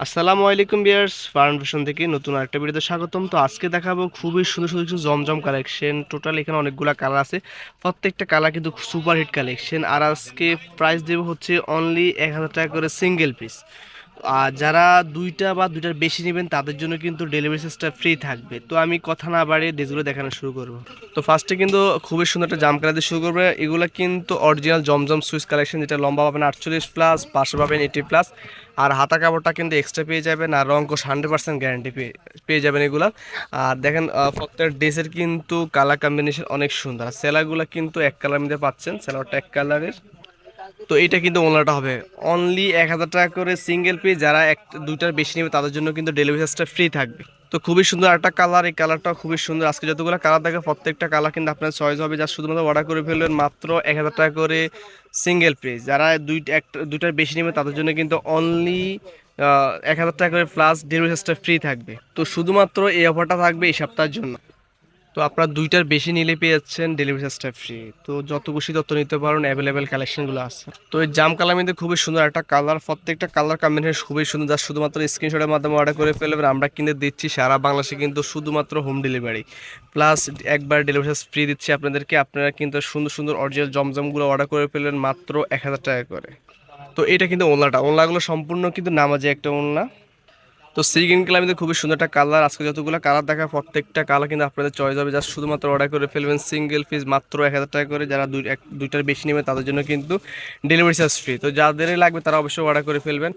আসসালামু আলাইকুম বিয়ার্স ফার্মেশন থেকে নতুন আরেকটা ভিডিওতে স্বাগতম। তো আজকে দেখাবো খুবই সুন্দর সুন্দর কিছু জমজম কালেকশন টোটাল এখানে অনেকগুলো কালার আছে। প্রত্যেকটা কালার কিন্তু সুপার হিট কালেকশন আর আজকে প্রাইস দেবো হচ্ছে অনলি এক হাজার টাকা করে সিঙ্গেল পিস আর যারা দুইটা বা দুইটার বেশি নেবেন, তাদের জন্য কিন্তু ডেলিভারি সিস্টেম ফ্রি থাকবে। তো আমি কথা না বাড়িয়ে ড্রেসগুলো দেখানো শুরু করব। তো ফার্স্টে কিন্তু খুবই সুন্দর একটা জাম কালার দিয়ে শুরু করবে। এগুলো কিন্তু অরিজিনাল জমজম সুইচ কালেকশন যেটা লম্বা পাবেন আটচল্লিশ প্লাস পাশে পাবেন এইটি প্লাস আর হাতা কাপড়টা কিন্তু এক্সট্রা পেয়ে যাবেন আর রঙ কোষ হান্ড্রেড পার্সেন্ট গ্যারান্টি পেয়ে পেয়ে যাবেন এগুলা। আর দেখেন প্রত্যেক ড্রেসের কিন্তু কালার কম্বিনেশন অনেক সুন্দর। আর সেলারগুলো কিন্তু এক কালার মধ্যে পাচ্ছেন। সেলারটা এক কালারের তো এটা কিন্তু ওনারটা হবে। অনলি এক হাজার টাকা করে সিঙ্গেল পিস যারা এক, দুইটার বেশি নেবে, তাদের জন্য কিন্তু ডেলিভারি চার্জটা ফ্রি থাকবে। তো খুবই সুন্দর একটা কালার এই কালারটা খুবই সুন্দর। আজকে যতগুলো কালার থাকে প্রত্যেকটা কালার কিন্তু আপনার চয়েস হবে। যা শুধুমাত্র অর্ডার করে ফেলবেন মাত্র এক হাজার টাকা করে সিঙ্গেল পিস যারা দুই, এক, দুইটার বেশি নেবে, তাদের জন্য কিন্তু অনলি এক হাজার টাকা করে প্লাস ডেলিভারি চার্জটা ফ্রি থাকবে। তো শুধুমাত্র এই অফারটা থাকবে এই সপ্তাহের জন্য। তো আপনারা দুইটার বেশি নিলে পেয়ে যাচ্ছেন ডেলিভারি চার্জটা ফ্রি তো যত খুশি তত নিতে পারেন অ্যাভেলেবেল কালেকশনগুলো আছে। তো এই জাম কালার মধ্যে খুবই সুন্দর একটা কালার প্রত্যেকটা কালার কম্বিনেশন খুবই সুন্দর, যা শুধুমাত্র স্ক্রিনশটের মাধ্যমে অর্ডার করে ফেলবেন। আমরা কিনে দিচ্ছি সারা বাংলাদেশে কিন্তু শুধুমাত্র হোম ডেলিভারি প্লাস একবার ডেলিভারি চার্জ ফ্রি দিচ্ছি আপনাদেরকে। আপনারা কিন্তু সুন্দর সুন্দর অরিজিনাল জমজমগুলো অর্ডার করে ফেলবেন মাত্র এক হাজার টাকা করে। তো এটা কিন্তু ওনলাটা ওনলাগুলো সম্পূর্ণ কিন্তু নামাজে একটা ওনলা তো সি গ্রিন কালার কিন্তু খুবই সুন্দর একটা কালার আজকে যতগুলো কালার দেখা প্রত্যেকটা কালার কিন্তু আপনাদের চয়েস হবে। জাস্ট শুধুমাত্র অর্ডার করে ফেলবেন সিঙ্গেল পিস মাত্র এক হাজার টাকা করে। যারা দুই, এক, দুইটার বেশি নেবে তাদের জন্য কিন্তু ডেলিভারি চার্জ ফ্রি তো যাদের লাগবে তারা অবশ্যই অর্ডার করে ফেলবেন।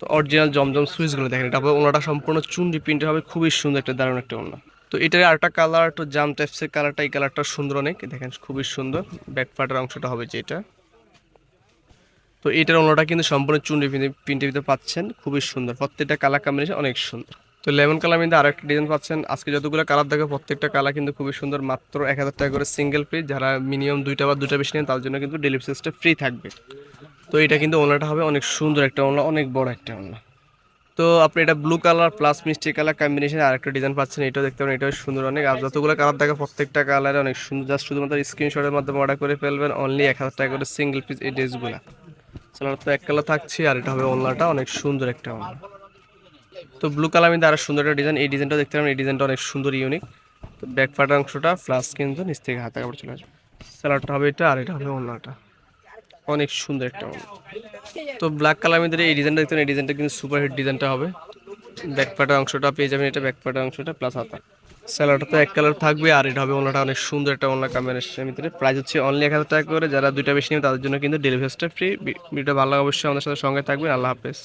তো অরিজিনাল জমজম সুইচগুলো দেখেন, এটা ওনাটা সম্পূর্ণ চুনরি প্রিন্টের হবে, খুবই সুন্দর একটা দারুণ একটা ওনা তো এটার আরেকটা কালার একটু জাম টাইপসের কালারটা এই কালারটা সুন্দর অনেক। দেখেন, খুবই সুন্দর। ব্যাক পার্টের অংশটা হবে যেটা। তো এটার অন্যটা কিন্তু সম্পূর্ণ চুন্ডি প্রিন্টের ভিতরে পাচ্ছেন। খুবই সুন্দর। প্রত্যেকটা কালার কম্বিনেশন অনেক সুন্দর। তো লেমন কালার মধ্যে আরেকটা ডিজাইন পাচ্ছেন। আজকে যতগুলো কালার দেখে, প্রত্যেকটা কালার কিন্তু খুবই সুন্দর। মাত্র এক হাজার টাকা করে সিঙ্গেল পিস যারা মিনিমাম দুইটা বা দুটা বেশি নেন, তার জন্য কিন্তু ডেলিভারি সিস্টেম ফ্রি থাকবে। তো এটা কিন্তু ওনাটা হবে অনেক সুন্দর একটা ওনা অনেক বড় একটা ওনা তো আপনি এটা ব্লু কালার প্লাস মিষ্টি কালার কম্বিনেশন আর একটা ডিজাইন পাচ্ছেন। এটাও দেখতে পারেন, এটাও সুন্দর অনেক। আর যতগুলো কালার থাকে প্রত্যেকটা কালারে অনেক সুন্দর। জাস্ট শুধুমাত্র স্ক্রিনশটের মাধ্যমে অর্ডার করে ফেলবেন। অনলি এক হাজার টাকা করে সিঙ্গেল পিস এই ড্রেসগুলো সালোয়ার তো এক কালার থাকছে আর এটা হবে ওনলাটা অনেক সুন্দর একটা ওনলা তো ব্লু কালার মধ্যে আরও সুন্দর একটা ডিজাইন এই ডিজাইনটা দেখতে পারেন এই ডিজাইনটা অনেক সুন্দর ইউনিক তো ব্যাক পার্টের অংশটা প্লাস কিন্তু নিচ থেকে হাতে কাপড় চলে আসবে। সালোয়ারটা হবে এটা আর এটা হবে ওনলাটা অনেক সুন্দর একটা ওনলা তো ব্ল্যাক কালার মধ্যে এই ডিজাইনটা দেখতে এই ডিজাইনটা কিন্তু সুপার হিট ডিজাইনটা হবে। ব্যাক পার্টের অংশটা পেয়ে যাবেন, এটা ব্যাক পার্টের অংশটা প্লাস হাতা। স্যালাডটা তো এক কালার থাকবে আর এটা হবে ওনাটা অনেক সুন্দর একটা ওনার কম্বিনেশনের ভিতরে। প্রাইস হচ্ছে অনলি এক হাজার টাকা করে। যারা দুইটা বেশি নেবে তাদের জন্য কিন্তু ডেলিভারিটা ফ্রি ভিডিওটা ভালো অবশ্যই আমাদের সাথে সঙ্গে থাকবেন। আল্লাহ হাফেজ।